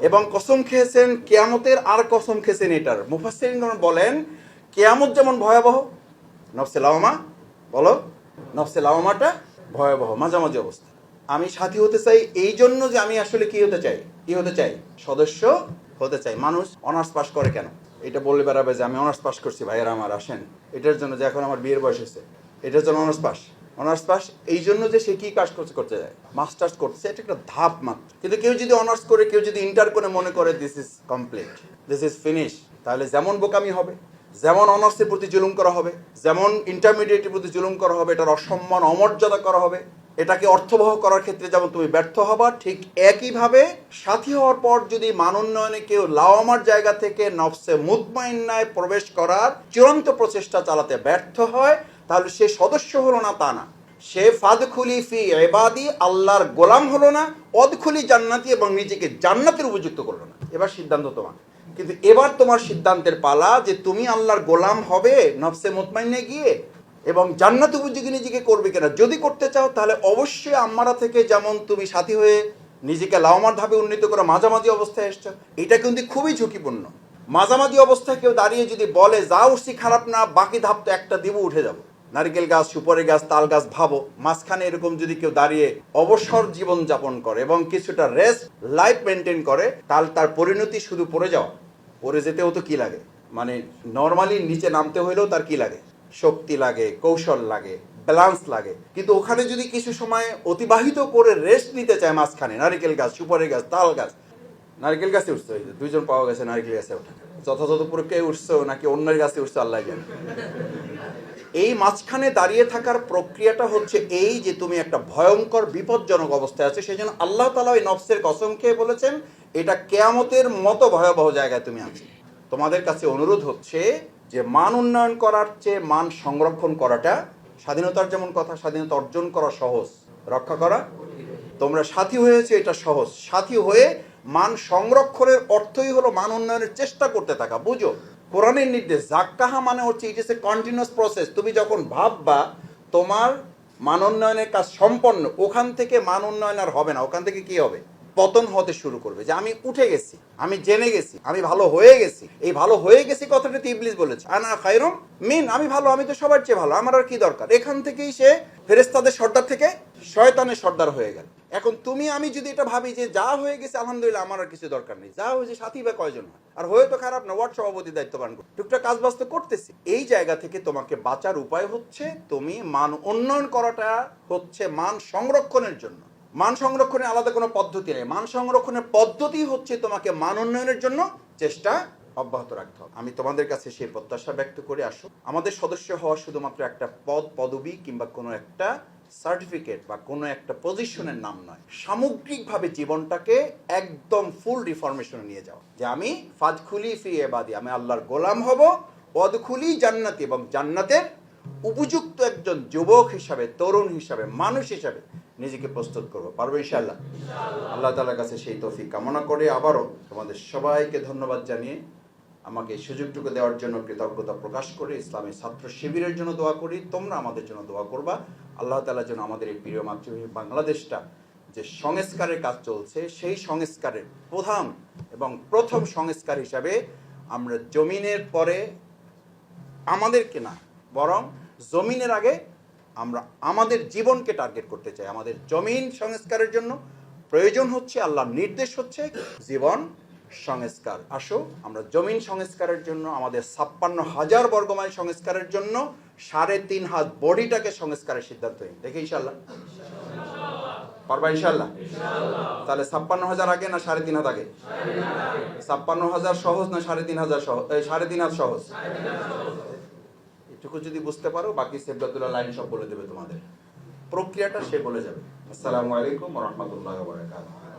এবং কসম খেয়েছেন কিয়ামতের আর কসম খেয়েছেন এটার। মুফাসসিরিনগণ বলেন, কিয়ামত যেমন ভয়াবহ, নফসে লাওমা, বলো, নফসে লাওমাটা ভয়াবহ, মাঝামাঝি অবস্থা। আমি সাথী হতে চাই এই জন্য যে আমি আসলে কি হতে চাই? কি হতে চাই? সদস্য হতে চাই। মানুষ অনার্স পাস করে কেন? এটা বলে বেড়াবে যে আমি অনার্স পাস করছি, ভাইয়েরা আমার আসেন। এটার জন্য যে এখন আমার বিয়ের বয়স হয়েছে। এটার জন্য অনার্স পাস অনার্স পাস, এই জন্য যে সে কি কাজ করছে করতে যায় মাস্টার্স করছে, এটা একটা ধাপ মাত্র। কিন্তু কেউ যদি অনার্স করে, কেউ যদি ইন্টার করে, মনে করে this is complete this is finish তাহলে যেমন বোকামি হবে, যেমন অনার্সের প্রতি জুলুম করা হবে, যেমন ইন্টারমিডিয়েটের প্রতি জুলুম করা হবে, এটার অসম্মান, অমর্যাদা করা হবে, এটাকে অর্থবহ করার ক্ষেত্রে যেমন তুমি ব্যর্থ হবা, ঠিক একইভাবে সাথী হওয়ার পর যদি মান উন্নয়নে কেউ লাওয়ামার জায়গা থেকে নফসে মুতমাইন্নায় প্রবেশ করার চূড়ান্ত প্রচেষ্টা চালাতে ব্যর্থ হয় তাহলে সে সদস্য হলো না তা না। সে ফাদখুলি ফি এবাদি আল্লাহর গোলাম হলো না, অদখুলি জান্নাতি এবং নিজেকে জান্নাতের উপযুক্ত করল না। এবার সিদ্ধান্ত তোমার। কিন্তু এবার তোমার সিদ্ধান্তের পালা যে তুমি আল্লাহর গোলাম হবে নফসে মুতমাইন্নে গিয়ে এবং জান্নাত উপযোগী নিজেকে করবে কিনা। যদি করতে চাও তাহলে অবশ্যই আম্মারা থেকে যেমন তুমি সাথী হয়ে নিজেকে লাওমার ধাপে উন্নীত করে মাঝামাঝি অবস্থায় এসছো, এটা কিন্তু খুবই ঝুঁকিপূর্ণ। মাঝামাঝি অবস্থায় কেউ দাঁড়িয়ে যদি বলে যা উঠছি খারাপ না, বাকি ধাপ তো একটা দিব, উঠে যাব। নারকেল গাছ, সুপারি গাছ, তাল গাছ ভাবো, মাঝখানে এরকম যদি কেউ দাঁড়িয়ে অবসর জীবন যাপন করে এবং কিছুটা রেস্ট লাইফ মেনটেন করে তাহলে তার পরিণতি শুধু পড়ে যাওয়া, পড়ে যেতেও তো কি লাগে? মানে নর্মালি নিচে নামতে হইলেও তার কি লাগে? শক্তি লাগে, কৌশল লাগে ব্যালান্স লাগে। কিন্তু ওখানে যদি কিছু সময় অতিবাহিত করে রেস্ট নিতে চায় মাঝখানে, নারকেল গাছ, সুপারি গাছ, তাল গাছ, নারকেল গাছে উঠছে দুইজন পাওয়া গেছে নারকেল গাছে ওঠা। যথাযথ পুরো কে উঠছে নাকি অন্যের গাছে উঠছে আল্লাহ জানে। এই মাঝখানে দাঁড়িয়ে থাকার প্রক্রিয়াটা হচ্ছে এই যে তুমি একটা ভয়ঙ্কর বিপজ্জনক অবস্থায় আছে সেই জন্য আল্লাহ তালা ওই নফসের কসম খেয়ে বলেছেন, এটা কেয়ামতের মতো ভয়াবহ জায়গায় তুমি আছো। তোমাদের কাছে অনুরোধ হচ্ছে যে মান উন্নয়ন করার চেয়ে মান সংরক্ষণ করাটা, স্বাধীনতার যেমন কথা, স্বাধীনতা অর্জন করা সহজ, রক্ষা করা। তোমরা সাথী হয়েছে, এটা সহজ। সাথী হয়ে মান সংরক্ষণের অর্থই হলো মান উন্নয়নের চেষ্টা করতে থাকা, বুঝো? কোরআনের নির্দেশ জাক্কাহা মানে হচ্ছে ইট ইস এ কন্টিনিউয়াস প্রসেস তুমি যখন ভাববা, তোমার মান উন্নয়নের কাজ সম্পন্ন, ওখান থেকে মান উন্নয়ন আর হবে না। ওখান থেকে কি হবে? পতন হতে শুরু করবে। যে আমি উঠে গেছি, আমি জেনে গেছি, আমি ভালো হয়ে গেছি। এই ভালো হয়ে গেছি কথাটা ইবলিস বলেছে। আনা খাইরুম মিন, আমি ভালো, আমি তো সবার চেয়ে ভালো, আমার আর কি দরকার? এখান থেকেই সে ফেরেস্তাদের সর্দার থেকে শয়তানের সর্দার হয়ে গেল। এখন তুমি, আমি যদি এটা ভাবি যে যা হয়ে গেছে, আলহামদুলিল্লাহ, আমার আর কিছু দরকার নেই। যা হয়েছে, সাথী বা কয়জন হয়? আর হয়ে তো খারাপ না, ওয়ার্ড সভাপতি দায়িত্ব পালন করো। টুকটাক কাজ তো করতেছি। এই জায়গা থেকে তোমাকে বাঁচার উপায় হচ্ছে, তুমি মান উন্নয়ন করাটা হচ্ছে মান সংরক্ষণের জন্য। মান সংরক্ষণের আলাদা কোনো পদ্ধতি নেই। মান সংরক্ষণের পদ্ধতি হচ্ছে তোমাকে মান উন্নয়নের জন্য চেষ্টা অব্যাহত রাখতে হবে। আমি তোমাদের কাছে সেই প্রত্যাশা ব্যক্ত করে। আসো। আমাদের সদস্য হওয়া শুধুমাত্র একটা পদ, পদবি কিংবা কোনো একটা সার্টিফিকেট বা কোনো একটা পজিশনের নাম নয়। সামগ্রিকভাবে জীবনটাকে একদম ফুল রিফরমেশনে নিয়ে যাও। যে আমি ফাজখুলি ফি এবাদি। আমি আল্লাহর গোলাম হব পদখুলি জান্নাতি এবং জান্নাতের উপযুক্ত একজন যুবক হিসাবে তরুণ হিসাবে মানুষ হিসাবে নিজেকে প্রস্তুত করব। পারব ইনশাল্লাহ আল্লাহ তালার কাছে সেই তৌফিক কামনা করে আবারও তোমাদের সবাইকে ধন্যবাদ জানিয়ে আমাকে সুযোগটুকু দেওয়ার জন্য কৃতজ্ঞতা প্রকাশ করে ইসলামী ছাত্র শিবিরের জন্য দোয়া করি। তোমরা আমাদের জন্য দোয়া করবা। আল্লাহ তালা যেন আমাদের এই প্রিয় মাতৃভূমি বাংলাদেশটা যে সংস্কারের কাজ চলছে, সেই সংস্কারের প্রধান এবং প্রথম সংস্কার হিসাবে আমরা জমিনের পরে আমাদেরকে না, বরং জমিনের আগে আমরা আমাদের জীবনকে টার্গেট করতে চাই। আমাদের জমিন সংস্কারের জন্য প্রয়োজন হচ্ছে, আল্লাহর নির্দেশ হচ্ছে জীবন সংস্কার। আসো আমরা জমিন সংস্কারের জন্য আমাদের ছাপ্পান্ন হাজার বর্গমাইল সংস্কারের জন্য সাড়ে তিন হাত বডিটাকে সংস্কারের সিদ্ধান্ত নিই। দেখি ইনশাল্লাহ পারবা ইনশাল্লাহ তাহলে ছাপ্পান্ন হাজার আগে না সাড়ে তিন হাত আগে? ছাপ্পান্ন হাজার সহজ না সাড়ে তিন হাজার সহজ সাড়ে তিন হাত সহজ? এটুকু যদি বুঝতে পারো বাকি সেবদাতুল্লাহ লাইন সব বলে দেবে তোমাদের। প্রক্রিয়াটা সে বলে যাবে। আসসালামু আলাইকুম রহমতুল্লাহ বারাকাতুহু।